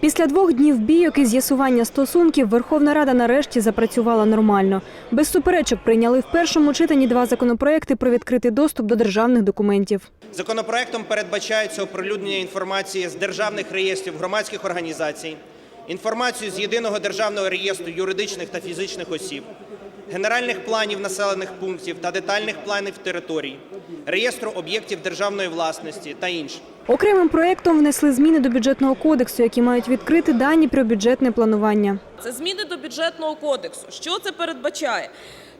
Після двох днів бійок і з'ясування стосунків Верховна Рада нарешті запрацювала нормально. Без суперечок прийняли в першому читанні два законопроекти про відкритий доступ до державних документів. Законопроектом передбачається оприлюднення інформації з державних реєстрів громадських організацій, інформацію з єдиного державного реєстру юридичних та фізичних осіб, генеральних планів населених пунктів та детальних планів територій, реєстру об'єктів державної власності та інше. Окремим проєктом внесли зміни до бюджетного кодексу, які мають відкрити дані про бюджетне планування. Це зміни до бюджетного кодексу. Що це передбачає?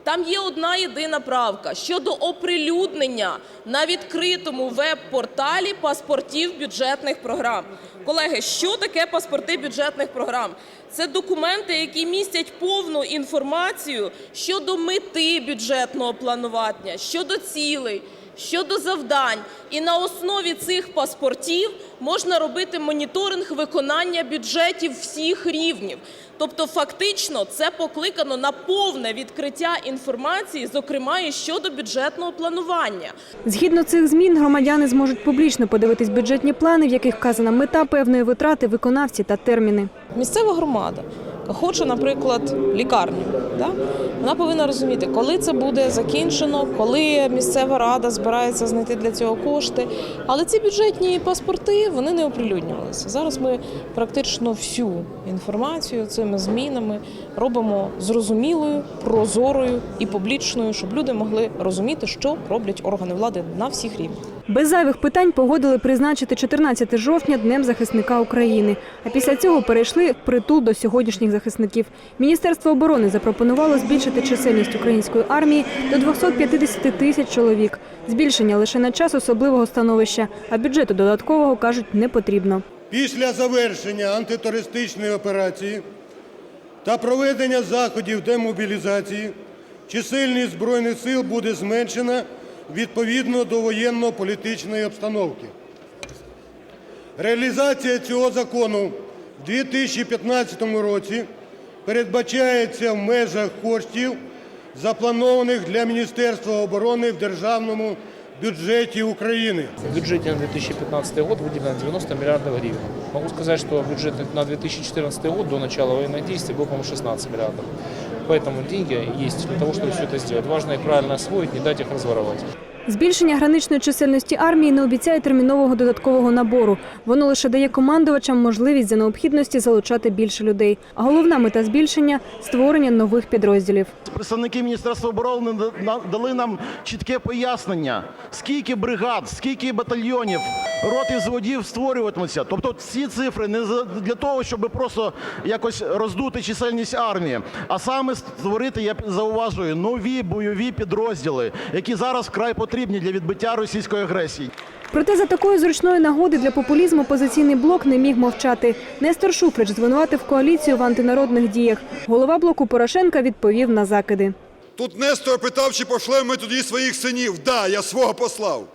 Там є одна єдина правка щодо оприлюднення на відкритому веб-порталі паспортів бюджетних програм. Колеги, що таке паспорти бюджетних програм? Це документи, які містять повну інформацію щодо мети бюджетного планування, щодо цілей, щодо завдань. І на основі цих паспортів можна робити моніторинг виконання бюджетів всіх рівнів. Тобто, фактично, це покликано на повне відкриття інформації, зокрема і щодо бюджетного планування. Згідно цих змін, громадяни зможуть публічно подивитись бюджетні плани, в яких вказана мета певної витрати, виконавці та терміни. Місцева громада хоче, наприклад, лікарню. Да? Вона повинна розуміти, коли це буде закінчено, коли місцева рада збирається знайти для цього кошти. Але ці бюджетні паспорти вони не оприлюднювалися. Зараз ми практично всю інформацію цими змінами робимо зрозумілою, прозорою і публічною, щоб люди могли розуміти, що роблять органи влади на всіх рівнях. Без зайвих питань погодили призначити 14 жовтня Днем захисника України. А після цього перейшли в притул до сьогоднішніх захисників. Міністерство оборони запропонувало збільшити чисельність української армії до 250 тисяч чоловік. Збільшення лише на час особливого становища, а бюджету додаткового кажуть не потрібно. Після завершення антитерористичної операції та проведення заходів демобілізації чисельність Збройних сил буде зменшена відповідно до воєнно-політичної обстановки. Реалізація цього закону в 2015 році передбачається в межах коштів, запланованих для Міністерства оборони в державному бюджеті України. В бюджете на 2015 год выделено 90 миллиардов гривен. Могу сказать, что бюджет на 2014 год до начала военных действий был, по-моему, 16 миллиардов. Поэтому деньги есть для того, чтобы все это сделать. Важно их правильно освоить, не дать их разворовать. Збільшення граничної чисельності армії не обіцяє термінового додаткового набору. Воно лише дає командувачам можливість за необхідності залучати більше людей. А головна мета збільшення створення нових підрозділів. Представники Міністерства оборони дали нам чітке пояснення, скільки бригад, скільки батальйонів, рот і зводів створюватимуться. Тобто ці цифри не для того, щоб просто якось роздути чисельність армії, а саме створити, я зауважую, нові бойові підрозділи, які зараз вкрай потрібні для відбиття російської агресії. Проте за такої зручної нагоди для популізму опозиційний блок не міг мовчати. Нестор Шуфрич звинуватив коаліцію в антинародних діях. Голова блоку Порошенка відповів на закиди. Тут Нестор питав, чи пошлемо ми тоді своїх синів. Да, я свого послав.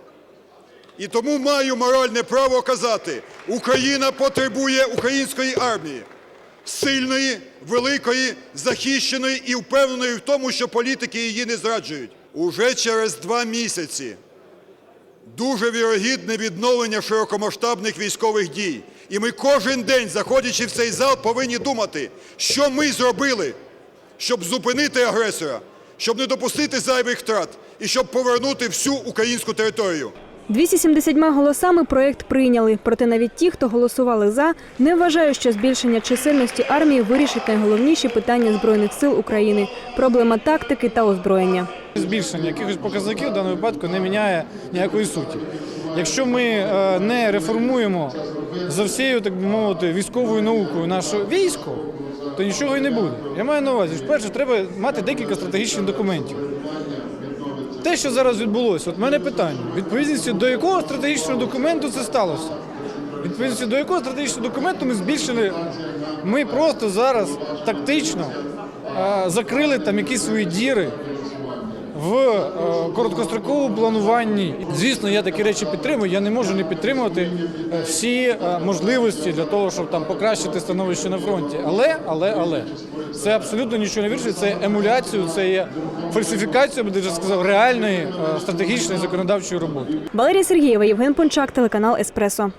І тому маю моральне право казати, Україна потребує української армії. Сильної, великої, захищеної і впевненої в тому, що політики її не зраджують. Уже через два місяці дуже вірогідне відновлення широкомасштабних військових дій. І ми кожен день, заходячи в цей зал, повинні думати, що ми зробили, щоб зупинити агресора, щоб не допустити зайвих втрат і щоб повернути всю українську територію. 270 голосами проєкт прийняли. Проте навіть ті, хто голосували за, не вважають, що збільшення чисельності армії вирішить найголовніші питання збройних сил України проблема тактики та озброєння. Збільшення якихось показників в даному випадку не міняє ніякої суті. Якщо ми е, не реформуємо за всією, так би мовити, військовою наукою наше військо, то нічого і не буде. Я маю на увазі, що перше, треба мати декілька стратегічних документів. Те, що зараз відбулося, от мене питання: відповідності до якого стратегічного документу це сталося? Відповідності до якого стратегічного документу ми збільшили, ми просто зараз тактично а, закрили там якісь свої діри в е, короткостроковому плануванні. Звісно, я такі речі підтримую. Я не можу не підтримувати е, всі е, можливості для того, щоб там покращити становище на фронті. Але, але, але це абсолютно нічого не вирішує. Це емуляцію, це є фальсифікація, би даже сказав, реальної стратегічної законодавчої роботи. Валерія Сергієва, Євген Пончак, телеканал Еспресо.